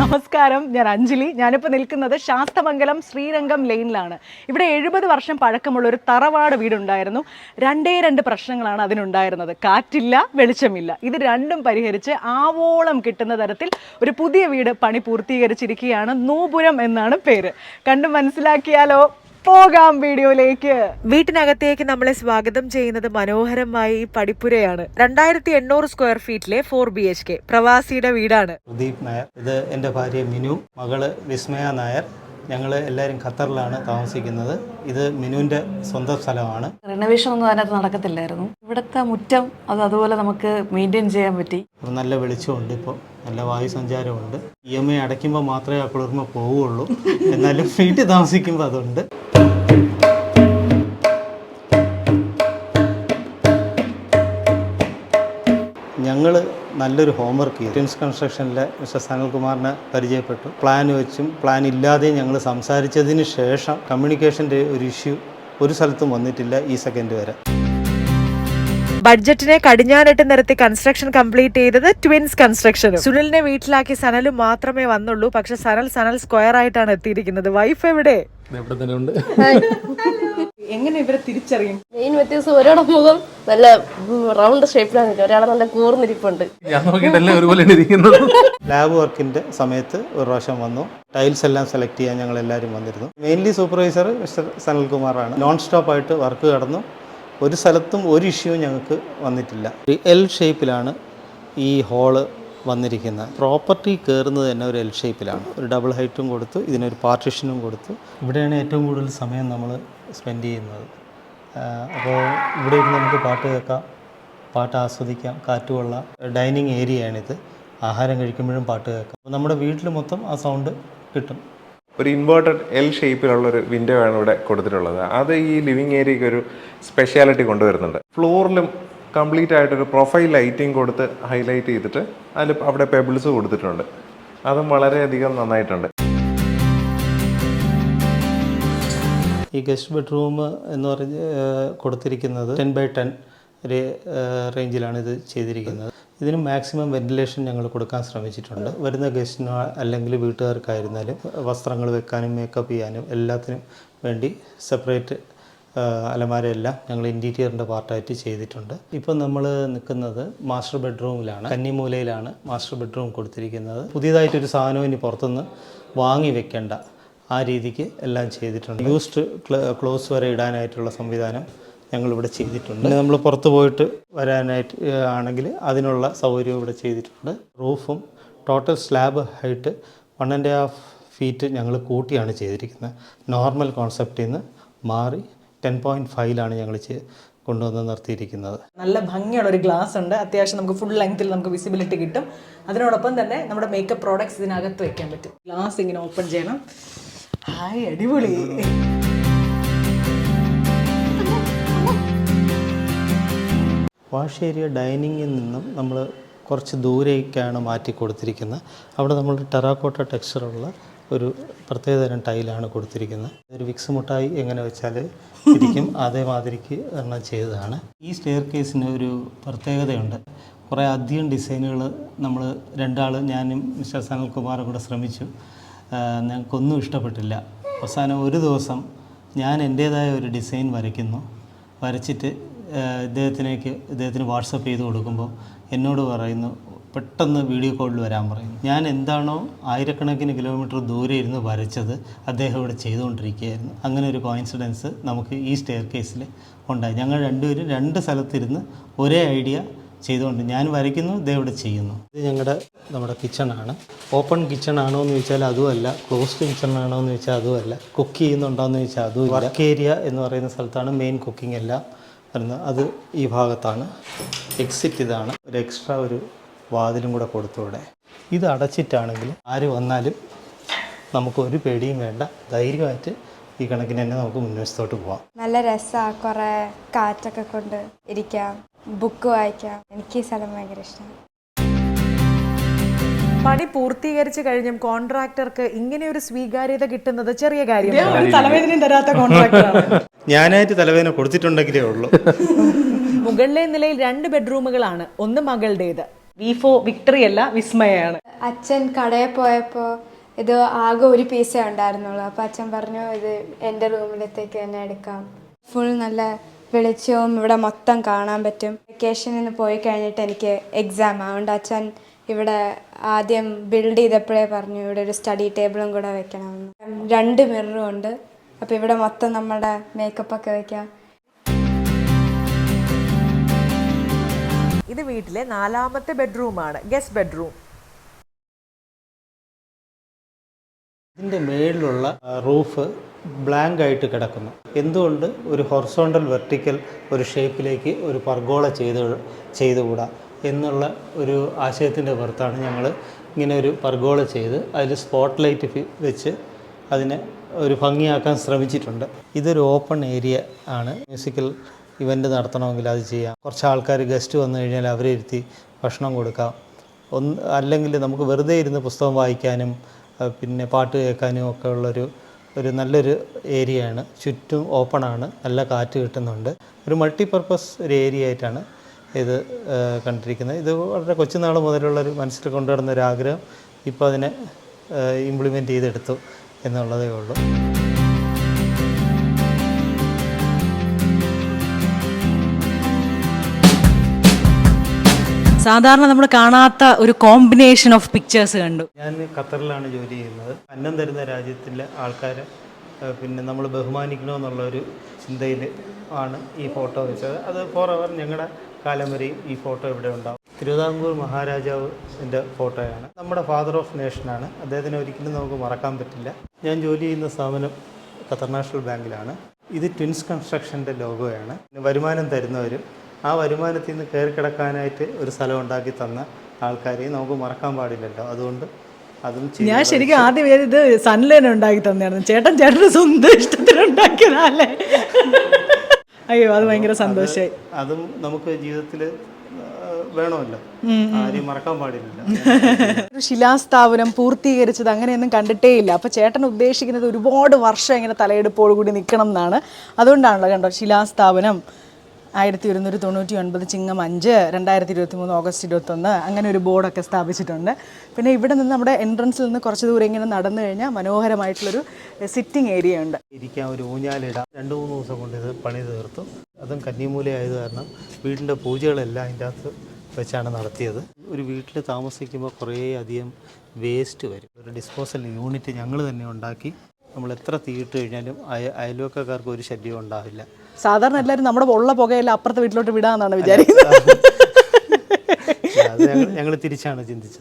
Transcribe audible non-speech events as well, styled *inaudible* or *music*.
നമസ്കാരം. ഞാൻ അഞ്ജലി. ഞാനിപ്പോൾ നിൽക്കുന്നത് ശാസ്തമംഗലം ശ്രീരംഗം ലെയിനിലാണ് ഇവിടെ എഴുപത് വർഷം പഴക്കമുള്ള ഒരു തറവാട് വീടുണ്ടായിരുന്നു. രണ്ടേ രണ്ട് പ്രശ്നങ്ങളാണ് അതിനുണ്ടായിരുന്നത്. കാറ്റില്ല വെളിച്ചമില്ല. ഇത് രണ്ടും പരിഹരിച്ച് ആവോളം കിട്ടുന്ന തരത്തിൽ ഒരു പുതിയ വീട് പണി പൂർത്തീകരിച്ചിരിക്കുകയാണ് നൂപുരം എന്നാണ് പേര്. കണ്ടു മനസ്സിലാക്കിയാലോ? പോകാം വീഡിയോയിലേക്ക്. വീട്ടിനകത്തേക്ക് നമ്മളെ സ്വാഗതം ചെയ്യുന്നത് മനോഹരമായ ഈ പടിപ്പുരയാണ്. രണ്ടായിരത്തി എണ്ണൂറ് സ്ക്വയർ ഫീറ്റിലെ ഫോർ ബി എച്ച് കെ പ്രവാസിയുടെ വീടാണ്. പ്രദീപ് നായർ. ഇത് എന്റെ ഭാര്യ മിനു മകൾ വിസ്മയ നായർ. ഞങ്ങൾ എല്ലാവരും ഖത്തറിലാണ് താമസിക്കുന്നത്. ഇത് മിനുവിന്റെ സ്വന്തം സ്ഥലമാണ്. റിനോവേഷൻ ഒന്നും അതിനകത്ത് നടക്കത്തില്ലായിരുന്നു. ഇവിടുത്തെ മുറ്റം അത് അതുപോലെ നമുക്ക് മെയിന്റെയിൻ ചെയ്യാൻ പറ്റി. നല്ല വെളിച്ചമുണ്ട് ഇപ്പോൾ. നല്ല വായു സഞ്ചാരമുണ്ട് ഇ എം ഐ അടയ്ക്കുമ്പോൾ മാത്രമേ ആ കുളിർമ പോവുള്ളൂ എന്നാലും വീട്ടിൽ താമസിക്കുമ്പോൾ അതുണ്ട്. ഞങ്ങൾ നല്ലൊരു ഹോംവർക്ക് ചെയ്തു. ട്വിൻസ് കൺസ്ട്രക്ഷനിലെ മിസ്റ്റർ സനൽകുമാറിനെ പരിചയപ്പെട്ടു. പ്ലാൻ വെച്ചും പ്ലാൻ ഇല്ലാതെയും ഞങ്ങൾ സംസാരിച്ചതിന് ശേഷം കമ്മ്യൂണിക്കേഷന്റെ ഒരു ഇഷ്യൂ ഒരു സ്ഥലത്തും വന്നിട്ടില്ല ഈ സെക്കൻഡ് വരെ. ബഡ്ജറ്റിനെ കടിഞ്ഞാണിട്ട് നിരത്തി കൺസ്ട്രക്ഷൻ കംപ്ലീറ്റ് ചെയ്തത് ട്വിൻസ് കൺസ്ട്രക്ഷൻ സുനിലിനെ വീട്ടിലാക്കി സനലും മാത്രമേ വന്നുള്ളൂ. പക്ഷെ സനൽ സനൽ സ്ക്വയർ ആയിട്ടാണ് എത്തിയിരിക്കുന്നത്. വൈഫ് എവിടെ? ഇവിടെ തന്നെ ഉണ്ട് *laughs* എങ്ങനെ ഇവരെ തിരിച്ചറിയും? മെയിൻ വ്യത്യാസം ഒരാളുടെ മുഖം നല്ല റൗണ്ട് ഷേപ്പിലാണ് ഒരാളെ നല്ല കൂർന്നിരിപ്പുണ്ട്. ഞാൻ നോക്കിയിട്ടല്ലേ ഒരുപോലെ ഇരിക്കുന്നത്? ലാബ് വർക്കിന്റെ സമയത്ത് ഒരു പ്രാവശ്യം വന്നു. ടൈൽസ് എല്ലാം സെലക്ട് ചെയ്യാൻ ഞങ്ങൾ എല്ലാവരും വന്നിരുന്നു. മെയിൻലി സൂപ്പർവൈസർ മിസ്റ്റർ സനൽകുമാറാണ്. നോൺ സ്റ്റോപ്പ് ആയിട്ട് വർക്ക് കടന്നു. ഒരു സ്ഥലത്തും ഒരു ഇഷ്യൂ ഞങ്ങൾക്ക് വന്നിട്ടില്ല. ഒരു എൽ ഷേപ്പിലാണ് ഈ ഹോൾ വന്നിരിക്കുന്നത്. പ്രോപ്പർട്ടി കയറുന്നത് തന്നെ ഒരു എൽ ഷേപ്പിലാണ് ഒരു ഡബിൾ ഹൈറ്റും കൊടുത്തു. ഇതിനൊരു പാർട്ടിഷനും കൊടുത്തു. ഇവിടെയാണ് ഏറ്റവും കൂടുതൽ സമയം നമ്മൾ സ്പെൻഡ് ചെയ്യുന്നത്. അപ്പോൾ ഇവിടെ ഇരുന്ന് നമുക്ക് പാട്ട് കേൾക്കാം പാട്ട് ആസ്വദിക്കാം കാറ്റ് കൊള്ളാം ഡൈനിങ് ഏരിയയാണിത്. ആഹാരം കഴിക്കുമ്പോഴും പാട്ട് കേൾക്കാം. അപ്പോൾ നമ്മുടെ വീട്ടിൽ മൊത്തം ആ സൗണ്ട് കിട്ടും. ഒരു ഇൻവേർട്ടഡ് എൽ ഷേപ്പിലുള്ള ഒരു വിൻഡോ ആണ് ഇവിടെ കൊടുത്തിട്ടുള്ളത്. അത് ഈ ലിവിങ് ഏരിയയ്ക്ക് ഒരു സ്പെഷ്യാലിറ്റി കൊണ്ടുവരുന്നുണ്ട്. ഫ്ലോറിലും കംപ്ലീറ്റ് ആയിട്ടൊരു പ്രൊഫൈൽ ലൈറ്റിംഗ് കൊടുത്ത് ഹൈലൈറ്റ് ചെയ്തിട്ട് അതിൽ അവിടെ പെബിൾസ് കൊടുത്തിട്ടുണ്ട്. അതും വളരെയധികം നന്നായിട്ടുണ്ട്. ഈ ഗസ്റ്റ് ബെഡ്റൂം എന്ന് പറഞ്ഞ് കൊടുത്തിരിക്കുന്നത് ടെൻ ബൈ ടെൻ ഒരു റേഞ്ചിലാണ് ഇത് ചെയ്തിരിക്കുന്നത്. ഇതിന് മാക്സിമം വെന്റിലേഷൻ ഞങ്ങൾ കൊടുക്കാൻ ശ്രമിച്ചിട്ടുണ്ട്. വരുന്ന ഗസ്റ്റിനോ അല്ലെങ്കിൽ വീട്ടുകാർക്കായിരുന്നാലും വസ്ത്രങ്ങൾ വെക്കാനും മേക്കപ്പ് ചെയ്യാനും എല്ലാത്തിനും വേണ്ടി സെപ്പറേറ്റ് അലമാരയെല്ലാം ഞങ്ങൾ ഇന്റീരിയറിന്റെ പാർട്ടായിട്ട് ചെയ്തിട്ടുണ്ട്. ഇപ്പം നമ്മൾ നിൽക്കുന്നത് മാസ്റ്റർ ബെഡ്റൂമിലാണ് കന്നിമൂലയിലാണ് മാസ്റ്റർ ബെഡ്റൂം കൊടുത്തിരിക്കുന്നത്. പുതിയതായിട്ടൊരു സാധനവും ഇനി പുറത്തുനിന്ന് വാങ്ങി വെക്കേണ്ട. ആ രീതിക്ക് എല്ലാം ചെയ്തിട്ടുണ്ട്. യൂസ്ഡ് ക്ലോസ് വരെ ഇടാനായിട്ടുള്ള സംവിധാനം ഞങ്ങളിവിടെ ചെയ്തിട്ടുണ്ട്. നമ്മൾ പുറത്ത് പോയിട്ട് വരാനായിട്ട് ആണെങ്കിൽ അതിനുള്ള സൗകര്യവും ഇവിടെ ചെയ്തിട്ടുണ്ട്. റൂഫും total slab height one and half feet ഞങ്ങൾ കൂട്ടിയാണ് ചെയ്തിരിക്കുന്നത്. നോർമൽ കോൺസെപ്റ്റിൽ നിന്ന് മാറി ടെൻ പോയിന്റ് ഫൈവിലാണ് ഞങ്ങൾ കൊണ്ടുവന്ന് നിർത്തിയിരിക്കുന്നത്. നല്ല ഭംഗിയുള്ള ഒരു ഗ്ലാസ് ഉണ്ട്. അത്യാവശ്യം നമുക്ക് ഫുൾ ലെങ്ത്തിൽ നമുക്ക് വിസിബിലിറ്റി കിട്ടും. അതിനോടൊപ്പം തന്നെ നമ്മുടെ മേക്കപ്പ് പ്രോഡക്ട്സ് ഇതിനകത്ത് വയ്ക്കാൻ പറ്റും. ഗ്ലാസ് ഇങ്ങനെ ഓപ്പൺ ചെയ്യണം. ഹായ് അടിപൊളി. വാഷ് ഏരിയ ഡൈനിങ്ങിൽ നിന്നും നമ്മൾ കുറച്ച് ദൂരേക്കാണ് മാറ്റി കൊടുത്തിരിക്കുന്നത്. അവിടെ നമ്മൾ ടെറാക്കോട്ട ടെക്സ്ചറുള്ള ഒരു പ്രത്യേകതരം ടൈലാണ് കൊടുത്തിരിക്കുന്നത്. ഒരു വിക്സ് മുട്ടായി എങ്ങനെ വെച്ചാൽ ഇരിക്കും അതേമാതിരിക്ക് എണ്ണം ചെയ്തതാണ്. ഈ സ്റ്റെയർ കേസിന് ഒരു പ്രത്യേകതയുണ്ട്. കുറേ അധികം ഡിസൈനുകൾ നമ്മൾ രണ്ടാൾ ഞാനും മിസ്റ്റർ സനൽകുമാറും കൂടെ ശ്രമിച്ചു. ഞങ്ങൾക്കൊന്നും ഇഷ്ടപ്പെട്ടില്ല. അവസാനം ഒരു ദിവസം ഞാൻ എന്റേതായ ഒരു ഡിസൈൻ വരയ്ക്കുന്നു. വരച്ചിട്ട് ഇദ്ദേഹത്തിനേക്ക് ഇദ്ദേഹത്തിന് വാട്സപ്പ് ചെയ്ത് കൊടുക്കുമ്പോൾ എന്നോട് പറയുന്നു പെട്ടെന്ന് വീഡിയോ കോളിൽ വരാൻ പറയുന്നു ഞാൻ എന്താണോ ആയിരക്കണക്കിന് കിലോമീറ്റർ ദൂരെ ഇരുന്ന് വരച്ചത് അദ്ദേഹം ഇവിടെ ചെയ്തുകൊണ്ടിരിക്കുകയായിരുന്നു. അങ്ങനെ ഒരു കോയിൻസിഡൻസ് നമുക്ക് ഈ സ്റ്റെയർ കേസിൽ ഉണ്ടായി. ഞങ്ങൾ രണ്ടുപേരും രണ്ട് സ്ഥലത്തിരുന്ന് ഒരേ ഐഡിയ ചെയ്തുകൊണ്ട് ഞാൻ വരയ്ക്കുന്നു ഇവിടെ ചെയ്യുന്നു. ഇത് ഞങ്ങളുടെ നമ്മുടെ കിച്ചണാണ്. ഓപ്പൺ കിച്ചൺ ആണോ എന്ന് ചോദിച്ചാൽ അതുമല്ല. ക്ലോസ്ഡ് കിച്ചൺ ആണോ എന്ന് ചോദിച്ചാൽ അതുമല്ല. കുക്ക് ചെയ്യുന്നുണ്ടോ എന്ന് ചോദിച്ചാൽ അതും വർക്ക് ഏരിയ എന്ന് പറയുന്ന സ്ഥലത്താണ് മെയിൻ കുക്കിംഗ് എല്ലാം വരുന്നത്. അത് ഈ ഭാഗത്താണ്. എക്സിറ്റ് ഇതാണ്. ഒരു എക്സ്ട്രാ ഒരു വാതിലും കൂടെ കൊടുത്തൂടെ ഇത് അടച്ചിട്ടാണെങ്കിൽ ആര് വന്നാലും നമുക്ക് ഒരു പേടിയും വേണ്ട. ധൈര്യമായിട്ട് ഈ കണക്കിന് തന്നെ നമുക്ക് മുൻവശത്തോട്ട് പോവാം. നല്ല രസമാണ് കുറേ കാറ്റൊക്കെ കൊണ്ട് ഇരിക്കാം. ബുക്ക് വായിക്കാം. എനിക്ക് ഈ സ്ഥലം ഭയങ്കര ഇഷ്ടമാണ്. പണി പൂർത്തീകരിച്ചു കഴിഞ്ഞും കോൺട്രാക്ടർക്ക് ഇങ്ങനെ ഒരു സ്വീകാര്യത കിട്ടുന്നത് ചെറിയ കാര്യം തലവേദനയും തരാത്ത കോൺട്രാക്ടറാണ്. ഞാനായിട്ട് തലവേദന കൊടുത്തിട്ടുണ്ടെങ്കിലേ ഉള്ളൂ. മുകളിലെ നിലയിൽ രണ്ട് ബെഡ്റൂമുകളാണ്. ഒന്ന് മകളുടേത്. വിഫോ വിക്ടറി അല്ല വിസ്മയാണ്. അച്ഛൻ കടയിൽ പോയപ്പോ ഇത് ആകെ ഒരു പീസേ ഉണ്ടായിരുന്നുള്ളൂ. അപ്പൊ അച്ഛൻ പറഞ്ഞു ഇത് എന്റെ റൂമിലത്തേക്ക് തന്നെ എടുക്കാം. ഫുൾ നല്ല വെളിച്ചവും ഇവിടെ മൊത്തം കാണാൻ പറ്റും. വെക്കേഷനിൽ നിന്ന് പോയി കഴിഞ്ഞിട്ട് എനിക്ക് എക്സാം അതുകൊണ്ട് അച്ഛൻ ഇവിടെ ആദ്യം ബിൽഡ് ചെയ്തപ്പോഴേ പറഞ്ഞു ഇവിടെ ഒരു സ്റ്റഡി ടേബിളും കൂടെ വെക്കണമെന്ന്. രണ്ട് മിററും ഉണ്ട്. അപ്പോൾ ഇവിടെ മൊത്തം നമ്മുടെ മേക്കപ്പ് ഒക്കെ വെക്കാം. ഇത് വീട്ടിലെ നാലാമത്തെ ബെഡ്റൂമാണ് ഗസ്റ്റ് ബെഡ്റൂം ഇതിന്റെ മേളിലുള്ള റൂഫ് ബ്ലാങ്ക് ആയിട്ട് കിടക്കുന്നു. എന്തുകൊണ്ട് ഒരു ഹൊറിസോണ്ടൽ വെർട്ടിക്കൽ ഒരു ഷേപ്പിലേക്ക് ഒരു പർഗോള ചെയ്ത് ചെയ്തുകൂടാ എന്നുള്ള ഒരു ആശയത്തിന്റെ പുറത്താണ് ഞങ്ങൾ ഇങ്ങനെ ഒരു പർഗോള ചെയ്ത് അതിൽ സ്പോട്ട് ലൈറ്റ് വെച്ച് അതിനെ ഒരു ഭംഗിയാക്കാൻ ശ്രമിച്ചിട്ടുണ്ട്. ഇതൊരു ഓപ്പൺ ഏരിയ ആണ്. മ്യൂസിക്കൽ ഇവന്റ് നടത്തണമെങ്കിൽ അത് ചെയ്യാം. കുറച്ച് ആൾക്കാർ ഗസ്റ്റ് വന്നു കഴിഞ്ഞാൽ അവരെ ഇരുത്തി ഭക്ഷണം കൊടുക്കാം. ഒന്ന് അല്ലെങ്കിൽ നമുക്ക് വെറുതെ ഇരുന്ന് പുസ്തകം വായിക്കാനും പിന്നെ പാട്ട് കേൾക്കാനും ഒക്കെ ഉള്ളൊരു ഒരു നല്ലൊരു ഏരിയയാണ്. ചുറ്റും ഓപ്പണാണ് നല്ല കാറ്റ് കിട്ടുന്നുണ്ട്. ഒരു മൾട്ടിപർപ്പസ് ഒരു ഏരിയ ആയിട്ടാണ് ഇത് കണ്ടിരിക്കുന്നത്. ഇത് വളരെ കൊച്ചുനാൾ മുതലുള്ളൊരു മനസ്സിൽ കൊണ്ടുവരുന്ന ഒരു ആഗ്രഹം ഇപ്പോൾ അതിനെ ഇംപ്ലിമെന്റ് ചെയ്തെടുത്തു എന്നുള്ളതേ ഉള്ളൂ. സാധാരണ നമ്മൾ കാണാത്ത ഒരു കോമ്പിനേഷൻ ഓഫ് പിക്ചേഴ്സ് കണ്ടു. ഞാൻ ഖത്തറിലാണ് ജോലി ചെയ്യുന്നത്. അന്നം തരുന്ന രാജ്യത്തിലെ ആൾക്കാരെ പിന്നെ നമ്മൾ ബഹുമാനിക്കണമെന്നുള്ള ഒരു ചിന്തയിൽ ആണ് ഈ ഫോട്ടോ വെച്ചത്. അത് ഫോർ അവർ ഞങ്ങളുടെ കാലം വരെയും ഈ ഫോട്ടോ ഇവിടെ ഉണ്ടാവും. തിരുവിതാംകൂർ മഹാരാജാവിന്റെ ഫോട്ടോയാണ്. നമ്മുടെ ഫാദർ ഓഫ് നേഷനാണ് അദ്ദേഹത്തിനെ ഒരിക്കലും നമുക്ക് മറക്കാൻ പറ്റില്ല. ഞാൻ ജോലി ചെയ്യുന്ന സ്ഥാപനം ഖത്തർ നാഷണൽ ബാങ്കിലാണ്. ഇത് ട്വിൻസ് കൺസ്ട്രക്ഷന്റെ ലോഗോയാണ് വരുമാനം തരുന്നവരും ആ വരുമാനത്തിൽ നിന്ന് കയറി കിടക്കാനായിട്ട് ഒരു സ്ഥലം ഉണ്ടാക്കി തന്ന ആൾക്കാരെയും നമുക്ക് മറക്കാൻ പാടില്ലല്ലോ. അതുകൊണ്ട് അതും ഞാൻ ശരിക്കും ആദ്യം ഇത് സൺലൈൻ ഉണ്ടാക്കി തന്നെയായിരുന്നു. ചേട്ടൻ ചേട്ടന്റെ സ്വന്തം ഇഷ്ടത്തിന് ഉണ്ടാക്കിയതല്ലേ? അയ്യോ അത് ഭയങ്കര സന്തോഷമായി അതും നമുക്ക് ജീവിതത്തിൽ വേണമല്ലോ. ആരെയും മറക്കാൻ പാടില്ല ശിലാസ്ഥാപനം പൂർത്തീകരിച്ചത് അങ്ങനെയൊന്നും കണ്ടിട്ടേ ഇല്ല അപ്പോൾ ചേട്ടൻ ഉദ്ദേശിക്കുന്നത് ഒരുപാട് വർഷം ഇങ്ങനെ തലയെടുപ്പോടുകൂടി നിൽക്കണം എന്നാണ്. അതുകൊണ്ടാണല്ലോ കണ്ടോ ശിലാസ്ഥാപനം. ആയിരത്തി ഒരുന്നൂറ്റി തൊണ്ണൂറ്റി ഒൻപത് ചിങ്ങം അഞ്ച് രണ്ടായിരത്തി ഇരുപത്തി മൂന്ന് ഓഗസ്റ്റ് ഇരുപത്തൊന്ന് അങ്ങനെ ഒരു ബോർഡൊക്കെ സ്ഥാപിച്ചിട്ടുണ്ട്. പിന്നെ ഇവിടെ നിന്ന് നമ്മുടെ എൻട്രൻസിൽ നിന്ന് കുറച്ച് ദൂരം ഇങ്ങനെ നടന്നു കഴിഞ്ഞാൽ മനോഹരമായിട്ടുള്ളൊരു സിറ്റിംഗ് ഏരിയ ഉണ്ട്. ഇരിക്കാൻ ഒരു ഊഞ്ഞാലിടാം രണ്ട് മൂന്ന് ദിവസം കൊണ്ട് ഇത് പണി തീർത്തു. അതും കന്നിമൂലയായത് കാരണം വീടിന്റെ പൂജകളെല്ലാം അതിന്റെ അകത്ത് വെച്ചാണ് നടത്തിയത്. ഒരു വീട്ടിൽ താമസിക്കുമ്പോൾ കുറേ അധികം വേസ്റ്റ് വരും. ഒരു ഡിസ്പോസൽ യൂണിറ്റ് ഞങ്ങൾ തന്നെ ഉണ്ടാക്കി. നമ്മൾ എത്ര തീയിട്ട് കഴിഞ്ഞാലും അയ അയൽവക്കക്കാർക്ക് ഒരു ശല്യം ഉണ്ടാവില്ല. സാധാരണ എല്ലാവരും നമ്മുടെ ഉള്ള പുകയെല്ലാം അപ്പുറത്തെ വീട്ടിലോട്ട് വിടാമെന്നാണ് വിചാരിക്കുന്നത്. ഞങ്ങൾ തിരിച്ചാണ് ചിന്തിച്ചത്.